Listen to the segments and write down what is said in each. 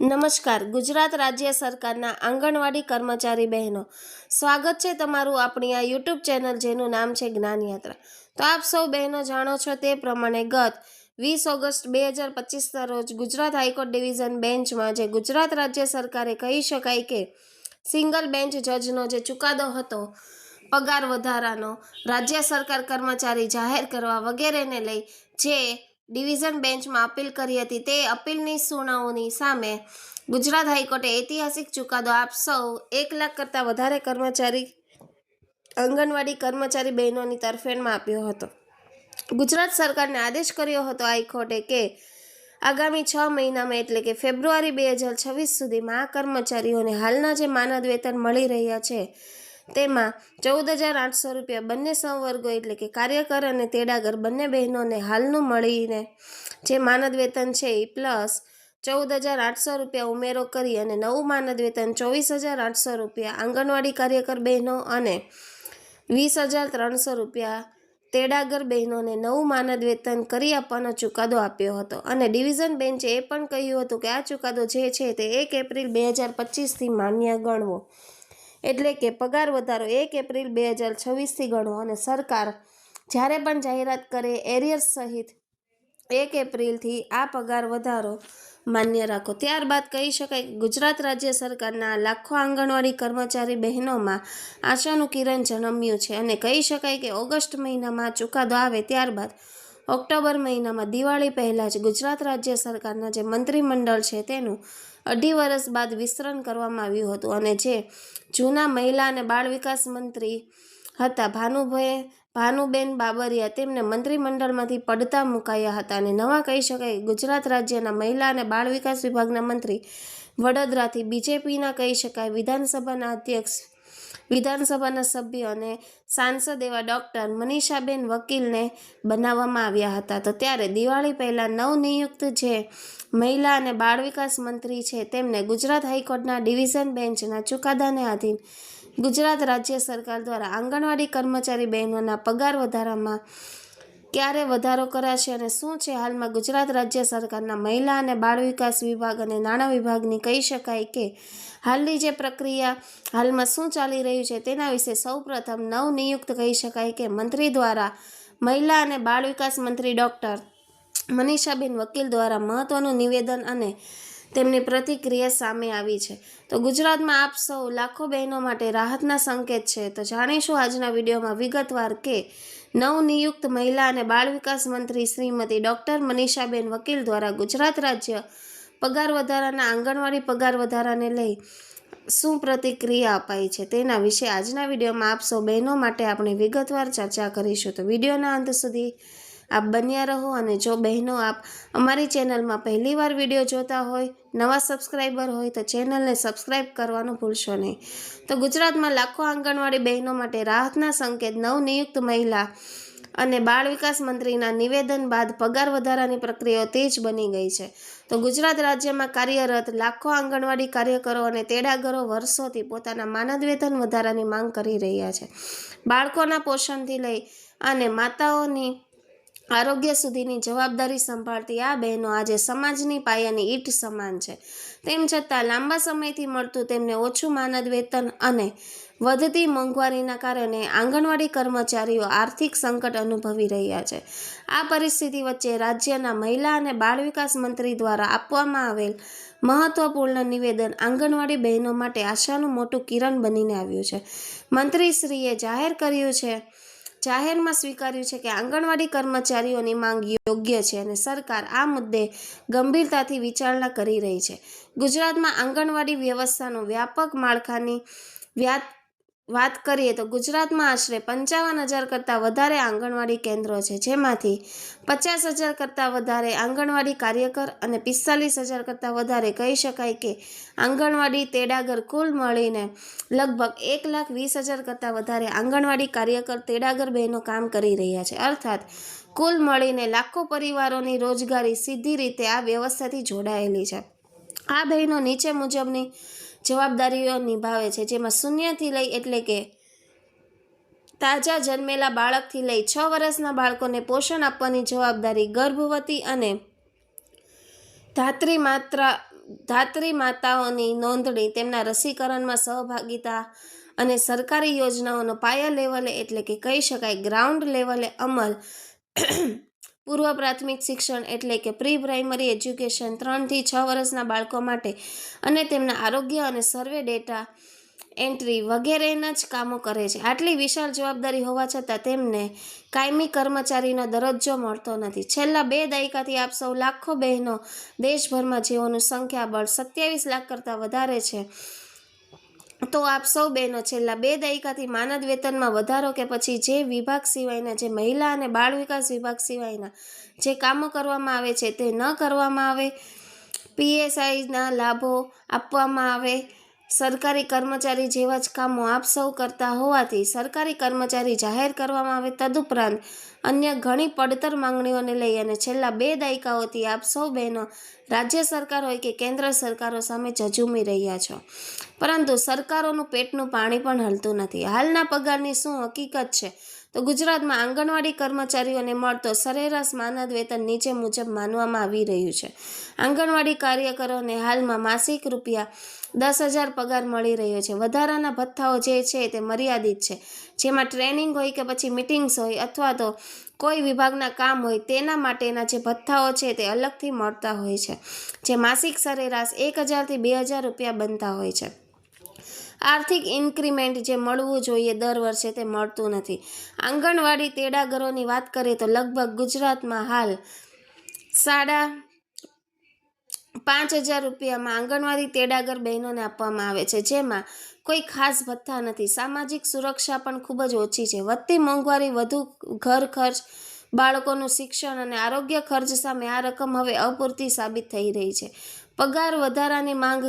નમસ્કાર. ગુજરાત રાજ્ય સરકારના આંગણવાડી કર્મચારી બહેનો, સ્વાગત છે તમારું આપણી આ યુટ્યુબ ચેનલ જેનું નામ છે જ્ઞાનયાત્રા. તો આપ સૌ બહેનો જાણો છો તે પ્રમાણે ગત વીસ ઓગસ્ટ બે હજાર પચીસના રોજ ગુજરાત હાઈકોર્ટ ડિવિઝન બેન્ચમાં જે ગુજરાત રાજ્ય સરકારે કહી શકાય કે સિંગલ બેન્ચ જજનો જે ચુકાદો હતો, પગાર વધારાનો, રાજ્ય સરકાર કર્મચારી જાહેર કરવા વગેરેને લઈ જે ડિવિઝન બેન્ચમાં અપીલ કરી હતી. તે અપીલની સુનાવણી સામે ગુજરાત હાઈકોર્ટે ઐતિહાસિક ચુકાદો આપ સૌ એક લાખ કરતાં વધારે કર્મચારી, આંગણવાડી કર્મચારી બહેનોની તરફેણમાં આપ્યો હતો. ગુજરાત સરકારને આદેશ કર્યો હતો હાઈકોર્ટે કે આગામી છ મહિનામાં એટલે કે ફેબ્રુઆરી બે હજાર છવ્વીસ સુધીમાં આ કર્મચારીઓને હાલના જે માનદ વેતન મળી રહ્યા છે તેમાં ચૌદ હજાર આઠસો રૂપિયા બંને સંવર્ગો એટલે કે કાર્યકર અને તેડાગર બંને બહેનોને હાલનું મળીને જે માનદ વેતન છે એ પ્લસ ચૌદ હજાર આઠસો રૂપિયા ઉમેરો કરી અને નવું માનદ વેતન ચોવીસ હજાર આઠસો રૂપિયા આંગણવાડી કાર્યકર બહેનો અને વીસ હજાર ત્રણસો રૂપિયા તેડાગર બહેનોને નવું માનદ વેતન કરી આપવાનો ચુકાદો આપ્યો હતો. અને ડિવિઝન બેન્ચે એ પણ કહ્યું હતું કે આ ચુકાદો જે છે તે એક એપ્રિલ બે હજાર પચીસથી માન્ય ગણવો. એટલે કે પગાર વધારો એક એપ્રિલ બે હજાર છવ્વીસથી ગણો અને સરકાર જ્યારે પણ જાહેરાત કરે એરિયર્સ સહિત એક એપ્રિલથી આ પગાર વધારો માન્ય રાખો. ત્યારબાદ કહી શકાય ગુજરાત રાજ્ય સરકારના લાખો આંગણવાડી કર્મચારી બહેનોમાં આશાનું કિરણ જન્મ્યું છે અને કહી શકાય કે ઓગસ્ટ મહિનામાં ચુકાદો આવે ત્યારબાદ ઓક્ટોબર મહિનામાં દિવાળી પહેલાં જ ગુજરાત રાજ્ય સરકારના જે મંત્રીમંડળ છે તેનું અઢી વર્ષ બાદ વિસ્તરણ કરવામાં આવ્યું હતું અને જે જૂના મહિલા અને બાળ વિકાસ મંત્રી હતા ભાનુભાઈ, ભાનુબેન બાબરિયા તેમને મંત્રીમંડળમાંથી પડતા મુકાયા હતા અને નવા કહી શકાય ગુજરાત રાજ્યના મહિલા અને બાળ વિકાસ વિભાગના મંત્રી વડોદરાથી બીજેપીના કહી શકાય વિધાનસભાના અધ્યક્ષ વિધાનસભાના સભ્ય અને સાંસદ એવા ડૉક્ટર મનીષાબેન વકીલને બનાવવામાં આવ્યા હતા. તો ત્યારે દિવાળી પહેલાં નવનિયુક્ત જે મહિલા અને બાળ વિકાસ મંત્રી છે, તેમને ગુજરાત હાઈકોર્ટના ડિવિઝન બેન્ચના ચુકાદાને આધીન ગુજરાત રાજ્ય સરકાર દ્વારા આંગણવાડી કર્મચારી બહેનોના પગાર વધારામાં ક્યારે વધારો કરાશે અને શું છે હાલમાં ગુજરાત રાજ્ય સરકારના મહિલા અને બાળ વિકાસ વિભાગ અને નાણાં વિભાગની કહી શકાય કે હાલની જે પ્રક્રિયા હાલમાં શું ચાલી રહ્યું છે તેના વિશે સૌપ્રથમ નવનિયુક્ત કહી શકાય કે મંત્રી દ્વારા મહિલા અને બાળ વિકાસ મંત્રી ડૉક્ટર મનીષાબેન વકીલ દ્વારા મહત્વનું નિવેદન અને તેમની પ્રતિક્રિયા સામે આવી છે. તો ગુજરાતમાં આપ સૌ લાખો બહેનો માટે રાહતના સંકેત છે. તો જાણીશું આજના વિડીયોમાં વિગતવાર કે નવનિયુક્ત મહિલા અને બાળ વિકાસ મંત્રી શ્રીમતી ડૉક્ટર મનીષાબેન વકીલ દ્વારા ગુજરાત રાજ્ય પગાર વધારાના આંગણવાડી પગાર વધારાને લઈ શું પ્રતિક્રિયા અપાઈ છે તેના વિશે આજના વિડીયોમાં આપશો બહેનો માટે આપણે વિગતવાર ચર્ચા કરીશું. તો વિડીયોના અંત સુધી આપ બન્યા રહો અને જો બહેનો આપ અમારી ચેનલમાં પહેલીવાર વીડિયો જોતા હોય, નવા સબસ્ક્રાઈબર હોય તો ચેનલને સબસ્ક્રાઈબ કરવાનું ભૂલશો નહીં. તો ગુજરાતમાં લાખો આંગણવાડી બહેનો માટે રાહતના સંકેત નવનિયુક્ત મહિલા અને બાળ વિકાસ મંત્રીના નિવેદન બાદ પગાર વધારાની પ્રક્રિયાઓ તેજ બની ગઈ છે. તો ગુજરાત રાજ્યમાં કાર્યરત લાખો આંગણવાડી કાર્યકરો અને તેડાગરો વર્ષોથી પોતાના માનદ વેતન વધારાની માંગ કરી રહ્યા છે. બાળકોના પોષણથી લઈ અને માતાઓની આરોગ્ય સુધીની જવાબદારી સંભાળતી આ બહેનો આજે સમાજની પાયાની ઈંટ સમાન છે. તેમ છતાં લાંબા સમયથી મળતું તેમને ઓછું માનદ વેતન અને વધતી મોંઘવારીના કારણે આંગણવાડી કર્મચારીઓ આર્થિક સંકટ અનુભવી રહ્યા છે. આ પરિસ્થિતિ વચ્ચે રાજ્યના મહિલા અને બાળ વિકાસ મંત્રી દ્વારા આપવામાં આવેલ મહત્વપૂર્ણ નિવેદન આંગણવાડી બહેનો માટે આશાનું મોટું કિરણ બનીને આવ્યું છે. મંત્રીશ્રીએ જાહેર કર્યું છે જાહેરમાં સ્વીકાર્યું છે કે આંગણવાડી કર્મચારીઓની માંગ યોગ્ય છે અને સરકાર આ મુદ્દે ગંભીરતાથી વિચારણા કરી રહી છે. ગુજરાતમાં આંગણવાડી વ્યવસ્થાનું વ્યાપક માળખાની વ્યાત વાત કરીએ તો ગુજરાતમાં આશરે પંચાવન હજાર કરતાં વધારે આંગણવાડી કેન્દ્રો છે, જેમાંથી પચાસ હજાર કરતાં વધારે આંગણવાડી કાર્યકર અને પિસ્તાલીસ હજાર કરતાં વધારે કહી શકાય કે આંગણવાડી તેડાગર કુલ મળીને લગભગ એક લાખ વીસ હજાર કરતાં વધારે આંગણવાડી કાર્યકર તેડાગર બહેનો કામ કરી રહ્યા છે. અર્થાત, કુલ મળીને લાખો પરિવારોની રોજગારી સીધી રીતે આ વ્યવસ્થાથી જોડાયેલી છે. આ બહેનો નીચે મુજબની જવાબદારીઓ નિભાવે છે, જેમાં શૂન્યથી લઈ એટલે કે તાજા જન્મેલા બાળકથી લઈ છ વર્ષના બાળકોને પોષણ આપવાની જવાબદારી ગર્ભવતી અને ધાત્રી માત્રા, ધાત્રી માતાઓની નોંધણી, તેમના રસીકરણમાં સહભાગિતા અને સરકારી યોજનાઓનો પાયા લેવલે એટલે કે કહી શકાય ગ્રાઉન્ડ લેવલે અમલ પૂર્વ પ્રાથમિક શિક્ષણ એટલે કે પ્રી પ્રાઇમરી એજ્યુકેશન ત્રણથી છ વર્ષના બાળકો માટે અને તેમના આરોગ્ય અને સર્વે ડેટા એન્ટ્રી વગેરેના જ કામો કરે છે. આટલી વિશાળ જવાબદારી હોવા છતાં તેમને કાયમી કર્મચારીનો દરજ્જો મળતો નથી. છેલ્લા બે દાયકાથી આપ સૌ લાખો બહેનો દેશભરમાં જેઓનું સંખ્યાબળ સત્યાવીસ લાખ કરતાં વધારે છે તો આપ સૌ બહેનો, છેલ્લા બે દાયકાથી માનદ વેતનમાં વધારો કે પછી જે વિભાગ સિવાયના, જે મહિલા અને બાળ વિકાસ વિભાગ સિવાયના જે કામો કરવામાં આવે છે તે ન કરવામાં આવે, પીએસઆઈના લાભો આપવામાં આવે સરકારી કર્મચારી જેવા જ કામો આપ સૌ કરતા હોવાથી સરકારી કર્મચારી જાહેર કરવામાં આવે તદુપરાંત અન્ય ઘણી પડતર માંગણીઓને લઈ અને છેલ્લા બે દાયકાઓથી આપ સૌ બહેનો રાજ્ય સરકાર હોય કે કેન્દ્ર સરકારો સામે ઝઝુમી રહ્યા છો. પરંતુ સરકારોનું પેટનું પાણી પણ હલતું નથી. હાલના પગારની શું હકીકત છે? તો ગુજરાતમાં આંગણવાડી કર્મચારીઓને મળતો સરેરાશ માનદ વેતન નીચે મુજબ માનવામાં આવી રહ્યું છે. આંગણવાડી કાર્યકરોને હાલમાં માસિક રૂપિયા દસ હજાર પગાર મળી રહ્યો છે. વધારાના ભથ્થાઓ જે છે તે મર્યાદિત છે. જેમાં ટ્રેનિંગ હોય કે પછી મિટિંગ્સ હોય અથવા તો કોઈ વિભાગના કામ હોય તેના માટેના જે ભથ્થાઓ છે તે અલગથી મળતા હોય છે. જે માસિક સરેરાશ એક હજારથી બે હજાર રૂપિયા બનતા હોય છે. આર્થિક ઇન્ક્રીમેન્ટ જે મળવું જોઈએ દર વર્ષે તે મળતું નથી. આંગણવાડી તેડાગરોની વાત કરીએ તો લગભગ ગુજરાતમાં હાલ સાડા પાંચ હજાર રૂપિયામાં આંગણવાડી તેડાગર બહેનોને આપવામાં આવે છે. જેમાં કોઈ ખાસ ભથ્થા નથી. સામાજિક સુરક્ષા પણ ખૂબ જ ઓછી છે. વધતી મોંઘવારી, વધુ ઘર ખર્ચ, બાળકોનું શિક્ષણ અને આરોગ્ય ખર્ચ સામે આ રકમ હવે અપૂરતી સાબિત થઈ રહી છે. પગાર વધારાની માંગ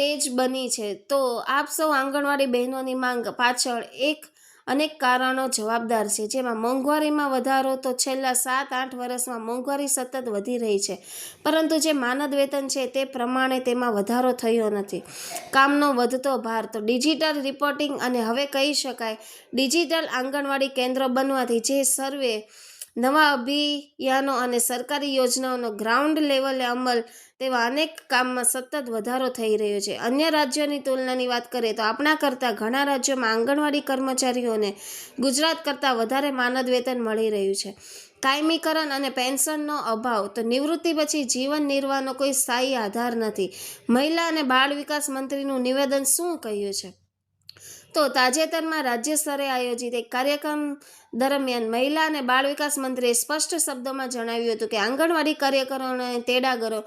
તેજ બની છે. તો આપ સૌ આંગણવાડી બહેનોની માંગ પાછળ એક અનેક કારણો જવાબદાર છે. જેમાં મોંઘવારીમાં વધારો તો છેલ્લા સાત આઠ વર્ષમાં મોંઘવારી સતત વધી રહી છે. પરંતુ જે માનદ વેતન છે તે પ્રમાણે તેમાં વધારો થયો નથી. કામનો વધતો ભાર તો ડિજિટલ રિપોર્ટિંગ અને હવે કહી શકાય ડિજિટલ આંગણવાડી કેન્દ્રો બનવાથી જે સર્વે નવા અભિયાનો અને સરકારી યોજનાઓનો ગ્રાઉન્ડ લેવલે અમલ તેવા અનેક કામમાં સતત વધારો થઈ રહ્યો છે. અન્ય રાજ્યોની તુલનાની વાત કરીએ તો આપણા કરતાં ઘણા રાજ્યોમાં આંગણવાડી કર્મચારીઓને ગુજરાત કરતાં વધારે માનદ વેતન મળી રહ્યું છે. કાયમીકરણ અને પેન્શનનો અભાવ તો નિવૃત્તિ પછી જીવન નિર્વાહનો કોઈ સ્થાયી આધાર નથી. મહિલા અને બાળ વિકાસ મંત્રીનું નિવેદન શું કહ્યું છે? તો તાજેતરમાં રાજ્ય સ્તરે આયોજિત એક કાર્યક્રમ દરમિયાન મહિલા અને બાળ વિકાસ મંત્રીએ સ્પષ્ટ શબ્દોમાં જણાવ્યું હતું કે આંગણવાડી કાર્યકરો અને તેડાગરો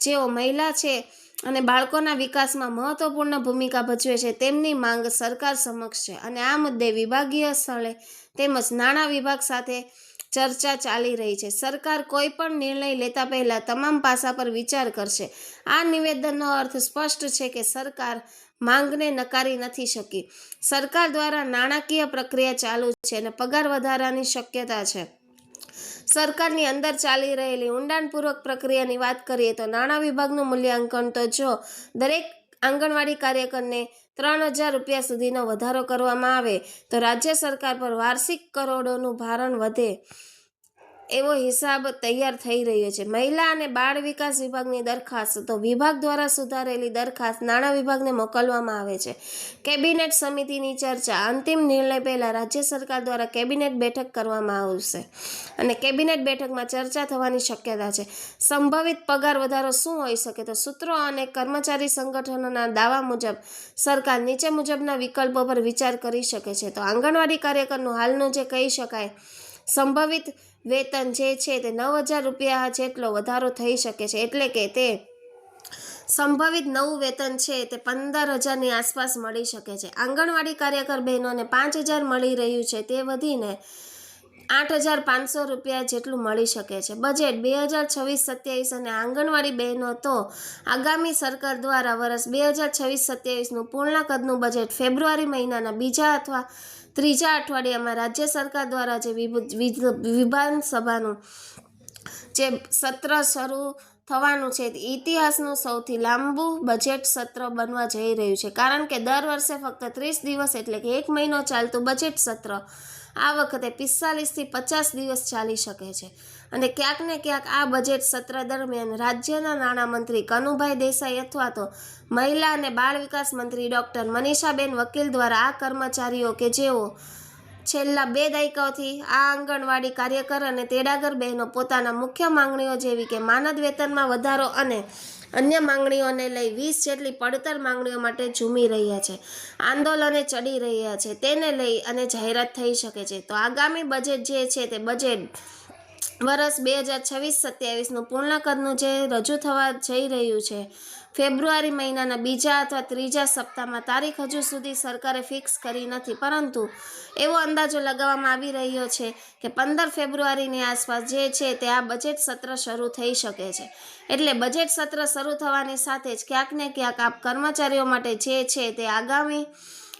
જેઓ મહિલા છે અને બાળકોના વિકાસમાં મહત્વપૂર્ણ ભૂમિકા ભજવે છે, તેમની માંગ સરકાર સમક્ષ છે. અને આ મુદ્દે વિભાગીય સ્થળે તેમજ નાણાં વિભાગ સાથે ચર્ચા ચાલી રહી છે. સરકાર કોઈ પણ નિર્ણય લેતા પહેલા તમામ પાસા પર વિચાર કરશે. આ નિવેદનનો અર્થ સ્પષ્ટ છે કે સરકાર માંગને નકારી નથી શકી. સરકાર દ્વારા નાણાકીય પ્રક્રિયા ચાલુ છે અને પગાર વધારાની શક્યતા છે. સરકારની અંદર ચાલી રહેલી ઊંડાણપૂર્વક પ્રક્રિયાની વાત કરીએ તો નાણાં વિભાગનું મૂલ્યાંકન તો જો દરેક આંગણવાડી કાર્યકરને ત્રણ હજાર રૂપિયા સુધીનો વધારો કરવામાં આવે તો રાજ્ય સરકાર પર વાર્ષિક કરોડોનું ભારણ વધે. એવો હિસાબ તૈયાર થઈ રહ્યો છે. મહિલા અને બાળ વિકાસ વિભાગની દરખાસ્ત તો વિભાગ દ્વારા સુધારેલી દરખાસ્ત નાણાં વિભાગને મોકલવામાં આવે છે. કેબિનેટ સમિતિની ચર્ચા અંતિમ નિર્ણય પહેલાં રાજ્ય સરકાર દ્વારા કેબિનેટ બેઠક કરવામાં આવશે અને કેબિનેટ બેઠકમાં ચર્ચા થવાની શક્યતા છે. સંભવિત પગાર વધારો શું હોઈ શકે તો સૂત્રો અને કર્મચારી સંગઠનોના દાવા મુજબ સરકાર નીચે મુજબના વિકલ્પો પર વિચાર કરી શકે છે. તો આંગણવાડી કાર્યકરનું હાલનું જે કહી શકાય સંભવિત વેતન જે છે તે નવ હજાર રૂપિયા જેટલો વધારો થઈ શકે છે. એટલે કે તે સંભવિત નવું વેતન છે તે પંદર હજારની આસપાસ મળી શકે છે. આંગણવાડી કાર્યકર બહેનોને પાંચ હજાર મળી રહ્યું છે તે વધીને આઠ હજાર પાંચસો રૂપિયા જેટલું મળી શકે છે. બજેટ બે હજાર છવ્વીસ સત્યાવીસ અને આંગણવાડી બહેનો તો આગામી સરકાર દ્વારા વર્ષ બે હજાર છવ્વીસ સત્યાવીસનું પૂર્ણ કદનું બજેટ ફેબ્રુઆરી મહિનાના બીજા અથવા ત્રીજા અઠવાડિયામાં રાજ્ય સરકાર દ્વારા જે વિધાનસભાનું જે સત્ર શરૂ થવાનું છે, ઇતિહાસનું સૌથી લાંબુ બજેટ સત્ર બનવા જઈ રહ્યું છે. કારણ કે દર વર્ષે ફક્ત ત્રીસ દિવસ એટલે કે એક મહિનો ચાલતું બજેટ સત્ર આ વખતે પિસ્તાલીસથી પચાસ દિવસ ચાલી શકે છે. અને ક્યાંક ને ક્યાંક આ બજેટ સત્ર દરમિયાન રાજ્યના નાણામંત્રી કનુભાઈ દેસાઈ અથવા તો મહિલા અને બાળ વિકાસ મંત્રી ડૉક્ટર મનીષાબેન વકીલ દ્વારા આ કર્મચારીઓ કે જેઓ છેલ્લા બે દાયકાઓથી આ આંગણવાડી કાર્યકર અને તેડાગર બહેનો પોતાના મુખ્ય માંગણીઓ જેવી કે માનદ વેતનમાં વધારો અને અન્ય માંગણીઓને લઈ વીસ જેટલી પડતર માંગણીઓ માટે ઝૂમી રહ્યા છે. આંદોલને ચડી રહ્યા છે. તેને લઈ અને જાહેરાત થઈ શકે છે. તો આગામી બજેટ જે છે તે બજેટ વર્ષ બે હજાર છવ્વીસ સત્યાવીસનું પૂર્ણ કદનું જે રજૂ થવા જઈ રહ્યું છે, ફેબ્રુઆરી મહિનાના બીજા અથવા ત્રીજા સપ્તાહમાં તારીખ હજુ સુધી સરકારે ફિક્સ કરી નથી. પરંતુ એવો અંદાજો લગાવવામાં આવી રહ્યો છે કે પંદર ફેબ્રુઆરીની આસપાસ જે છે તે આ બજેટ સત્ર શરૂ થઈ શકે છે. એટલે બજેટ સત્ર શરૂ થવાની સાથે જ ક્યાંક ને ક્યાંક આ કર્મચારીઓ માટે જે છે તે આગામી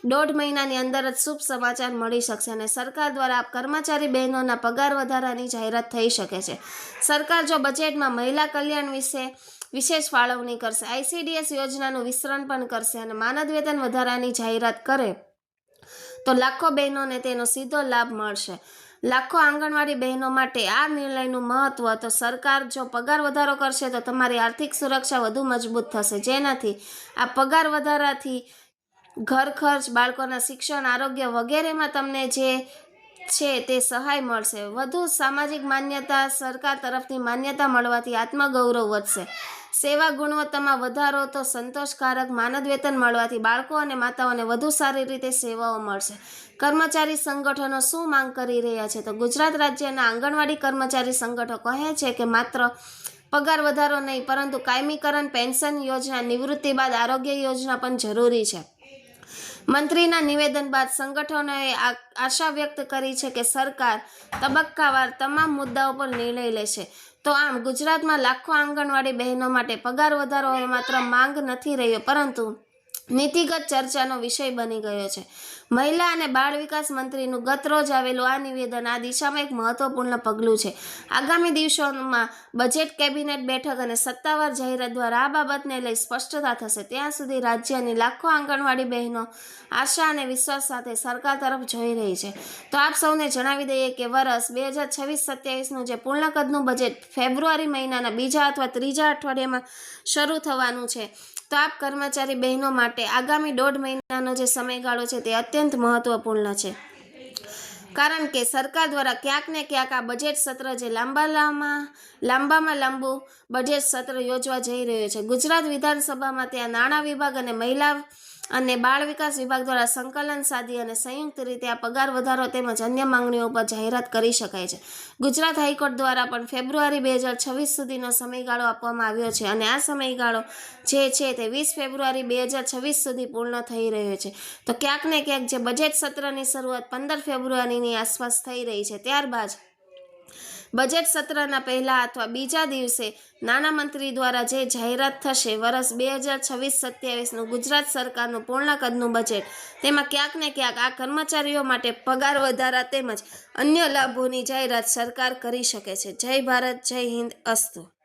દોઢ મહિનાની અંદર જ શુભ સમાચાર મળી શકશે અને સરકાર દ્વારા કર્મચારી બહેનોના પગાર વધારાની જાહેરાત થઈ શકે છે. સરકાર જો બજેટમાં મહિલા કલ્યાણ વિશે વિશેષ ફાળવણી કરશે આઈસીડીએસ યોજનાનું વિસ્તરણ પણ કરશે અને માનદ વેતન વધારાની જાહેરાત કરે, તો લાખો બહેનોને તેનો સીધો લાભ મળશે. લાખો આંગણવાડી બહેનો માટે આ નિર્ણયનું મહત્વ, તો સરકાર જો પગાર વધારો કરશે, તો તમારી આર્થિક સુરક્ષા વધુ મજબૂત થશે. જેનાથી આ પગાર વધારાથી ઘર ખર્ચ, બાળકોના શિક્ષણ, આરોગ્ય વગેરેમાં તમને જે છે તે સહાય મળશે. વધુ સામાજિક માન્યતા સરકાર તરફથી માન્યતા મળવાથી આત્મગૌરવ વધશે. સેવા ગુણવત્તામાં વધારો તો સંતોષકારક માનદ વેતન મળવાથી બાળકો અને માતાઓને વધુ સારી રીતે સેવાઓ મળશે. કર્મચારી સંગઠનો શું માંગ કરી રહ્યા છે? તો ગુજરાત રાજ્યના આંગણવાડી કર્મચારી સંગઠનો કહે છે કે માત્ર પગાર વધારો નહીં, પરંતુ કાયમીકરણ, પેન્શન યોજના, નિવૃત્તિ બાદ આરોગ્ય યોજના પણ જરૂરી છે. મંત્રીના નિવેદન બાદ સંગઠનોએ આશા વ્યક્ત કરી છે કે સરકાર તબક્કાવાર તમામ મુદ્દાઓ પર નિર્ણય લેશે. તો આમ, ગુજરાતમાં લાખો આંગણવાડી બહેનો માટે પગાર વધારો એ માત્ર માંગ નથી રહ્યો, પરંતુ નીતિગત ચર્ચાનો વિષય બની ગયો છે. મહિલા અને બાળ વિકાસ મંત્રીનું ગત રોજ આવેલું આ નિવેદન આ દિશામાં એક મહત્વપૂર્ણ પગલું છે. આગામી દિવસોમાં બજેટ કેબિનેટ બેઠક અને સત્તાવાર જાહેરાત દ્વારા આ બાબતને લઈ સ્પષ્ટતા થશે. ત્યાં સુધી રાજ્યની લાખો આંગણવાડી બહેનો આશા અને વિશ્વાસ સાથે સરકાર તરફ જોઈ રહી છે. તો આપ સૌને જણાવી દઈએ કે વર્ષ બે હજાર છવ્વીસ સત્યાવીસનું જે પૂર્ણ કદનું બજેટ ફેબ્રુઆરી મહિનાના બીજા અથવા ત્રીજા અઠવાડિયામાં શરૂ થવાનું છે. આપ કર્મચારી બહેનો માટે આગામી દોઢ મહિનાનો જે સમયગાળો છે તે અત્યંત મહત્વપૂર્ણ છે. કારણ કે સરકાર દ્વારા ક્યાંક ને ક્યાંક આ બજેટ સત્ર જે લાંબા લાંબામાં લાંબામાં લાંબુ બજેટ સત્ર યોજવા જઈ રહ્યું છે. ગુજરાત વિધાનસભામાં ત્યાં નાણાં વિભાગ અને મહિલા અને બાળ વિકાસ વિભાગ દ્વારા સંકલન સાધી અને સંયુક્ત રીતે આ પગાર વધારો તેમજ અન્ય માંગણીઓ પર જાહેરાત કરી શકાય છે. ગુજરાત હાઈકોર્ટ દ્વારા પણ ફેબ્રુઆરી બે હજાર છવ્વીસ સુધીનો સમયગાળો આપવામાં આવ્યો છે અને આ સમયગાળો જે છે તે વીસ ફેબ્રુઆરી બે હજાર છવ્વીસ સુધી પૂર્ણ થઈ રહ્યો છે. તો ક્યાંક ને ક્યાંક જે બજેટ સત્રની શરૂઆત પંદર ફેબ્રુઆરીની આસપાસ થઈ રહી છે. ત્યારબાદ બજેટ સત્રના પહેલા અથવા બીજા દિવસે નાણામંત્રી દ્વારા જે જાહેરાત થશે વર્ષ બે હજાર છવ્વીસ સત્યાવીસનું ગુજરાત સરકારનું પૂર્ણ કદનું બજેટ. તેમાં ક્યાંક ને ક્યાંક આ કર્મચારીઓ માટે પગાર વધારા તેમજ અન્ય લાભોની જાહેરાત સરકાર કરી શકે છે. જય ભારત, જય હિન્દ, અસ્તુ.